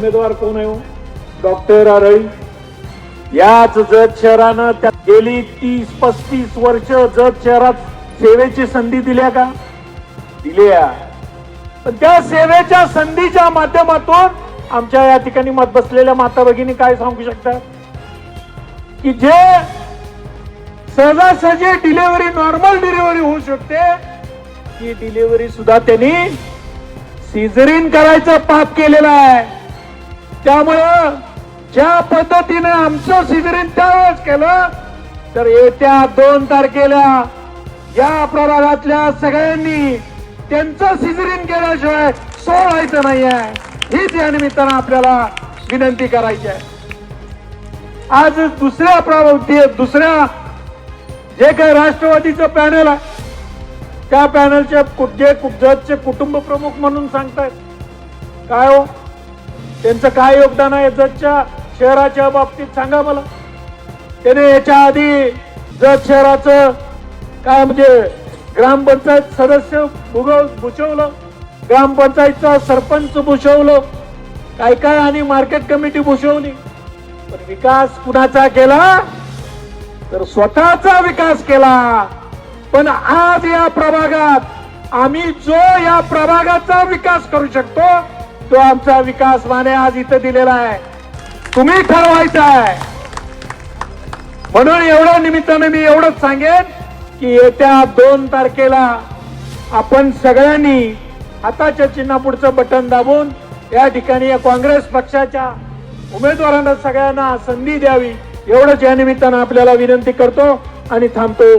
उमेदवार कोण आहे हो? डॉक्टर आरळी. याच जत शहरानं त्या गेली तीस पस्तीस वर्ष जत शहरात सेवेची संधी दिल्या का? दिल्या. पण त्या सेवेच्या संधीच्या माध्यमातून आमच्या या ठिकाणी मत बसलेल्या माता भगिनी काय सांगू शकतात? की जे सहजासहजी डिलिव्हरी नॉर्मल डिलिव्हरी होऊ शकते ती डिलिव्हरी सुद्धा त्यांनी सिझरीन करायचं पाप केलेलं आहे. त्यामुळं ज्या पद्धतीने आमचं सिझरिन त्यावेळेस केलं तर येत्या दोन तारखेला या प्रभागातल्या सगळ्यांनी त्यांचं सिझरिन केल्याशिवाय सोडायचं नाही आहे हीच या निमित्तानं आपल्याला विनंती करायची आहे. आज दुसऱ्या प्रवृत्ती दुसऱ्या जे काही राष्ट्रवादीचं पॅनल आहे त्या पॅनलचे जे जजचे कुटुंब प्रमुख म्हणून सांगतायत. काय हो? त्यांचं काय योगदान आहे जजच्या शहराच्या बाबतीत सांगा मला. त्याने याच्या आधी जत शहराचं काय म्हणजे ग्रामपंचायत सदस्य भुगव भूषवलं ग्रामपंचायतचा सरपंच भूषवलं काय काय आणि मार्केट कमिटी भूषवली. पण विकास कुणाचा केला? तर स्वतःचा विकास केला. पण आज या प्रभागात आम्ही जो या प्रभागाचा विकास करू शकतो तो आमचा विकास माने आज इथं दिलेला आहे. तुम्ही ठरवायचा आहे म्हणून एवढ्या निमित्ताने मी एवढंच सांगेन की येत्या दोन तारखेला आपण सगळ्यांनी हाताच्या चिन्हापुढचं बटन दाबून या ठिकाणी या काँग्रेस पक्षाच्या उमेदवारांना सगळ्यांना संधी द्यावी. एवढंच या निमित्तानं आपल्याला विनंती करतो आणि थांबतो.